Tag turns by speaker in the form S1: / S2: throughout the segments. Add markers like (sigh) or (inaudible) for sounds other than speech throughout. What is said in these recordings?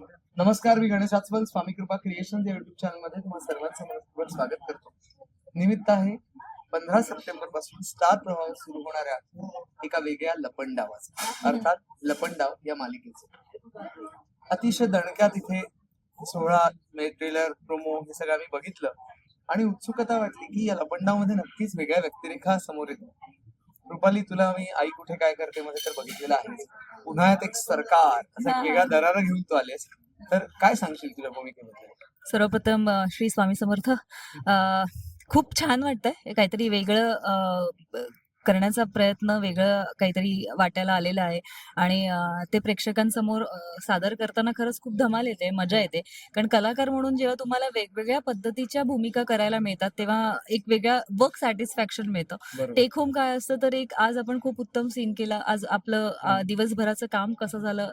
S1: नमस्कार मी गणेश आचवल स्वामी कृपा क्रिएशन या युट्यूब चॅनलमध्ये तुम्हाला सर्वांचं स्वागत करतो. निमित्त आहे पंधरा सप्टेंबरपासून स्टार प्रवाह सुरू होणाऱ्या एका वेगळ्या लपंडावाचा. अर्थात लपंडाव या मालिकेचे. अतिशय दणक्या तिथे सोहळा ट्रेलर प्रोमो हे सगळं आम्ही बघितलं. आणि उत्सुकता वाटली की या लपंडावमध्ये नक्कीच वेगळ्या व्यक्तिरेखा समोर येतो रुपाली तुला मी आई कुठे काय करते मध्ये तर बघितलेलं आहे. उन्हाळ्यात एक सरकार असा वेगळा दरारा घेऊन तू आलेस. तर काय सांगशील तुझ्या भूमिकेबद्दल?
S2: सर्वप्रथम श्री स्वामी समर्थ. अ, खूप छान वाटतंय. काहीतरी वेगळं करण्याचा प्रयत्न वेगळं काहीतरी वाटायला आलेलं आहे. आणि ते प्रेक्षकांसमोर सादर करताना खरंच खूप धमाल येते मजा येते. कारण कलाकार म्हणून जेव्हा तुम्हाला वेगवेगळ्या पद्धतीच्या भूमिका करायला मिळतात तेव्हा एक वेगळ्या वर्क सॅटिस्फॅक्शन मिळतं. टेक होम काय असतं तर एक आज आपण खूप उत्तम सीन केला. आज आपलं. दिवसभराचं काम कसं झालं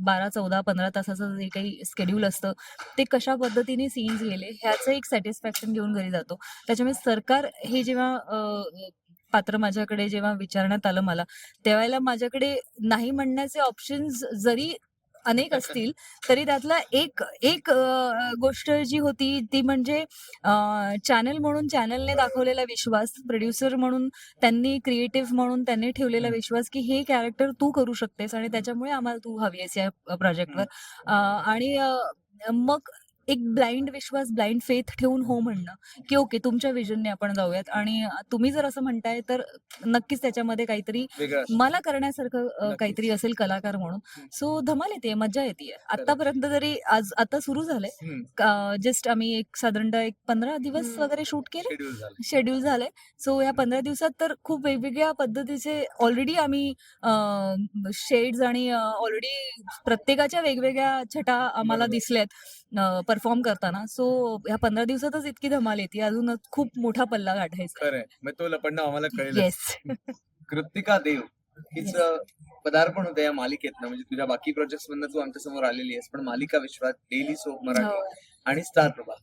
S2: बारा चौदा पंधरा तासाचं जे काही स्केड्यूल असतं ते कशा पद्धतीने सीन्स गेले ह्याचं एक सॅटिस्फॅक्शन घेऊन घरी जातो. त्याच्यामुळे सरकार हे जेव्हा पात्र माझ्याकडे जेव्हा विचारण्यात आलं मला त्यावेळेला माझ्याकडे नाही म्हणण्याचे ऑप्शन्स जरी अनेक (laughs) असतील तरी त्यातला एक एक गोष्ट जी होती ती म्हणजे चॅनल म्हणून चॅनलने दाखवलेला विश्वास प्रोड्युसर म्हणून त्यांनी क्रिएटिव्ह म्हणून त्यांनी ठेवलेला. विश्वास की हे कॅरेक्टर तू करू शकतेस आणि त्याच्यामुळे आम्हाला तू हवी आहेस या प्रोजेक्टवर आणि मग एक ब्लाइंड विश्वास ब्लाइंड फेथ ठेवून हो म्हणणं की ओके तुमच्या विजनने आपण जाऊयात आणि तुम्ही जर असं म्हणताय तर नक्कीच त्याच्यामध्ये काहीतरी. मला करण्यासारखं. काहीतरी असेल कलाकार म्हणून. सो धमाल येते मजा येते आतापर्यंत जरी आज आता सुरू झालंय. जस्ट आम्ही एक साधारणतः एक पंधरा दिवस. वगैरे शूट केले
S1: शेड्यूल झालं
S2: शेड्यूल झालंय सो या पंधरा दिवसात तर खूप वेगवेगळ्या पद्धतीचे ऑलरेडी आम्ही शेड्स आणि ऑलरेडी प्रत्येकाच्या वेगवेगळ्या छटा आम्हाला. दिसल्यात परफॉर्म करताना सो ह्या पंधरा दिवसातच इतकी धमाल येते अजून खूप मोठा पल्ला गाठायचा.
S1: खरंय. मग तो लपंडाव आम्हाला कळेल
S2: येस (laughs)
S1: कृतिका देव हीच पदार्पण होतं या मालिकेतनं म्हणजे तुझ्या बाकी प्रोजेक्ट मधनं तू आमच्यासमोर आलेली आहेस पण मालिका विश्वात डेली सोप
S2: हो.
S1: मराठी आणि स्टार प्रभा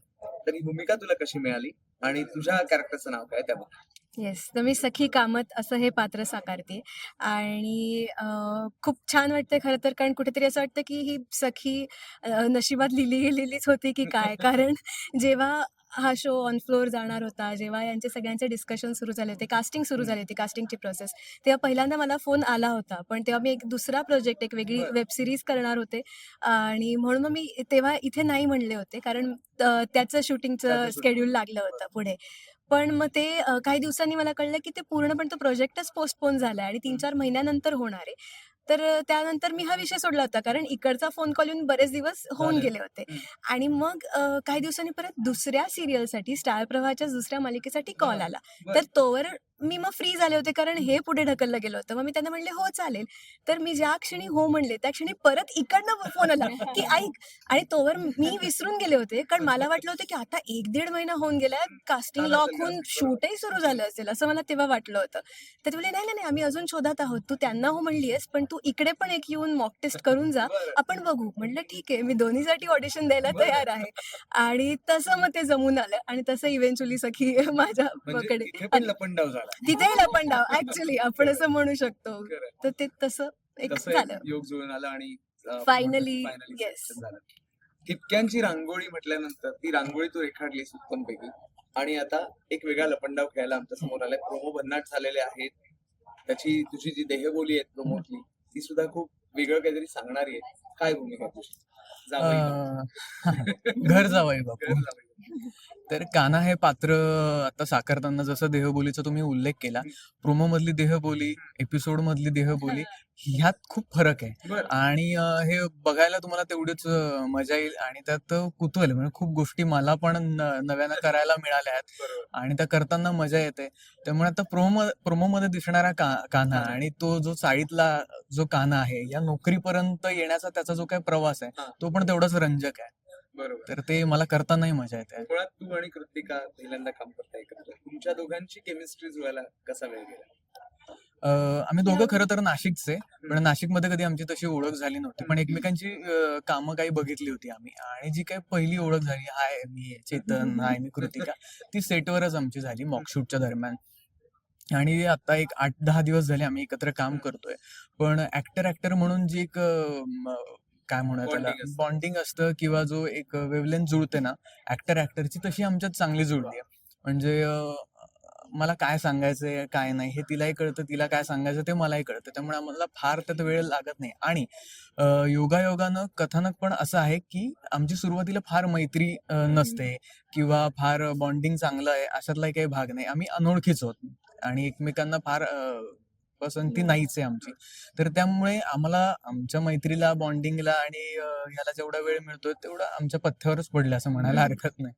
S1: तर ही भूमिका तुला कशी मिळाली? आणि तुझ्या कॅरेक्टरचं नाव काय त्याबद्दल?
S3: येस तर मी सखी कामत असं हे पात्र साकारते. आणि अं, खूप छान वाटतंय खरं तर कारण कुठेतरी असं वाटतं की ही सखी अं, नशिबात लिहिली गेलेलीच होती की काय? (laughs) कारण जेव्हा हा शो ऑन फ्लोअर जाणार होता जेव्हा यांचे सगळ्यांचे डिस्कशन सुरू झाले होते कास्टिंग सुरू झाली होती कास्टिंगची प्रोसेस तेव्हा पहिल्यांदा मला फोन आला होता पण तेव्हा मी एक दुसरा प्रोजेक्ट एक वेगळी. वेब सिरीज करणार होते. आणि म्हणून मग मी तेव्हा इथे नाही म्हणले होते कारण त्याचं शूटिंगचं. स्केड्यूल लागलं होतं पुढे. पण मग ते काही दिवसांनी मला कळलं की ते पूर्णपणे तो प्रोजेक्टच पोस्टपोन झालाय आणि तीन चार महिन्यानंतर होणार आहे. तर त्यानंतर मी हा विषय सोडला होता कारण इकडचा फोन कॉल येऊन बरेच दिवस होऊन. गेले होते. आणि मग काही दिवसांनी परत दुसऱ्या सिरियलसाठी स्टार प्रवाहाच्या दुसऱ्या मालिकेसाठी कॉल. आला. तर तोवर मी मग फ्री झाले होते कारण हे पुढे ढकललं गेलं होतं. मग मी त्यांना म्हणले हो चालेल. तर मी ज्या क्षणी हो म्हणले त्या क्षणी परत इकडनं फोन आला की ऐक. आणि तोवर मी विसरून गेले होते कारण मला वाटलं होतं की आता एक दीड महिना होऊन गेलाय कास्टिंग लॉक होऊन शूटही सुरू झालं असेल असं मला तेव्हा वाटलं होतं. तर ते नाही नाही नाही, आम्ही अजून शोधात आहोत. तू त्यांना हो म्हणलीयस पण तू इकडे पण एक येऊन मॉक टेस्ट करून जा. आपण बघू. म्हटलं ठीक आहे मी दोन्हीसाठी ऑडिशन द्यायला. तयार आहे. आणि तसं मग ते जमून आलं आणि तसं इव्हेंच्युअली सखी (laughs) माझ्या
S1: म्हणजे लपंडाव झाला.
S3: तिथेही लपंडाव ऍक्च्युली आपण असं म्हणू शकतो. तर ते तसं एक झालं.
S1: योग जुळून आला आणि फायनली. झालं. ठिपक्यांची रांगोळी म्हटल्यानंतर ती रांगोळी तू रेखाटलीस उत्तम पैकी आणि आता एक वेगळा लपंडाव खेळायला आमच्यासमोर आलाय. प्रोमो भन्नाट झालेले आहेत. त्याची तुझी जी देहबोली आहे प्रोमोतली ती सुद्धा खूप वेगळं काहीतरी सांगणारी आहे काय भूमिका तुझी? जावई. (laughs)
S4: घर जावई
S1: घर जावई.
S4: तर काना हे पात्र आता साकारताना जसं देहबोलीचा तुम्ही उल्लेख केला प्रोमो मधली देहबोली एपिसोड मधली देहबोली ह्यात खूप फरक आहे. आणि हे बघायला तुम्हाला तेवढीच मजा येईल आणि त्यात कुतूहल. म्हणजे खूप गोष्टी मला पण नव्यानं करायला मिळाल्या आहेत. आणि त्या करताना मजा येते त्यामुळे आता प्रोमो प्रोमो मध्ये दिसणारा का कान्हा. आणि तो जो चाळीतला जो कान्हा आहे या नोकरीपर्यंत येण्याचा त्याचा जो काही प्रवास आहे. तो पण तेवढाच रंजक आहे
S1: बरोबर.
S4: तर ते मला करतानाही मजा येते.
S1: मुळात तू आणि कृतिका पहिल्यांदा काम करता एकत्र. तुमच्या दोघांची केमिस्ट्री जुळायला कसा वेळ गेला?
S4: अं, आम्ही दोघं खरं तर नाशिकचे पण नाशिकमध्ये कधी आमची तशी ओळख झाली नव्हती. पण एकमेकांची अं, कामं काही बघितली होती आम्ही. आणि जी काही पहिली ओळख झाली हाय मी आहे चेतन हाय मी कृतिका ती सेटवरच आमची झाली मॉकशूटच्या दरम्यान. आणि आता एक आठ दहा दिवस झाले आम्ही एकत्र काम करतोय. पण ऍक्टर ऍक्टर म्हणून जी एक अं, म- काय म्हणूया त्याला
S1: Bonding असतं.
S4: बॉन्डिंग असतं किंवा जो एक वेवलेन जुळते ना ऍक्टर ऍक्टरची तशी आमच्यात चांगली जुळली म्हणजे अं, मला काय सांगायचंय काय नाही हे तिलाही कळतं तिला काय सांगायचं ते मलाही कळतं. त्यामुळे आम्हाला फार त्यात वेळ लागत नाही. आणि योगायोगानं कथानक पण असं आहे की आमची सुरुवातीला फार मैत्री अं, नसते किंवा फार बॉन्डिंग चांगलं आहे अशातलाही काही भाग नाही. आम्ही अनोळखीच होत आणि एकमेकांना फार अं, पसंती नाहीच आहे आमची. तर त्यामुळे आम्हाला आमच्या मैत्रीला बॉन्डिंगला आणि ह्याला जेवढा वेळ मिळतोय तेवढा आमच्या पथ्यावरच पडलं असं म्हणायला हरकत नाही.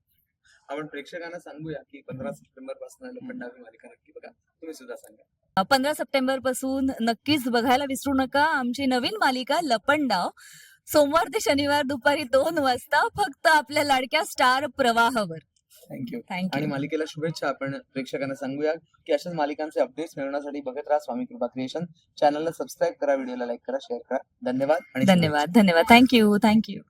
S1: आपण प्रेक्षकांना सांगूया की पंधरा सप्टेंबरपासून लपंडावी मालिका नक्की बघा तुम्ही सुद्धा सांगा.
S2: पंधरा सप्टेंबरपासून नक्कीच बघायला विसरू नका आमची नवीन मालिका लपंडाव सोमवार ते शनिवार दुपारी दोन वाजता फक्त आपल्या लाडक्या स्टार प्रवाहावर.
S1: थँक्यू आणि मालिकेला शुभेच्छा. आपण प्रेक्षकांना सांगूया की अशाच मालिकांचे अपडेट्स मिळवण्यासाठी बघत राहा स्वामी कृपा क्रिएशन चॅनलला सबस्क्राईब करा व्हिडिओला लाईक करा शेअर करा. धन्यवाद आणि.
S2: धन्यवाद. धन्यवाद. Thank you thank you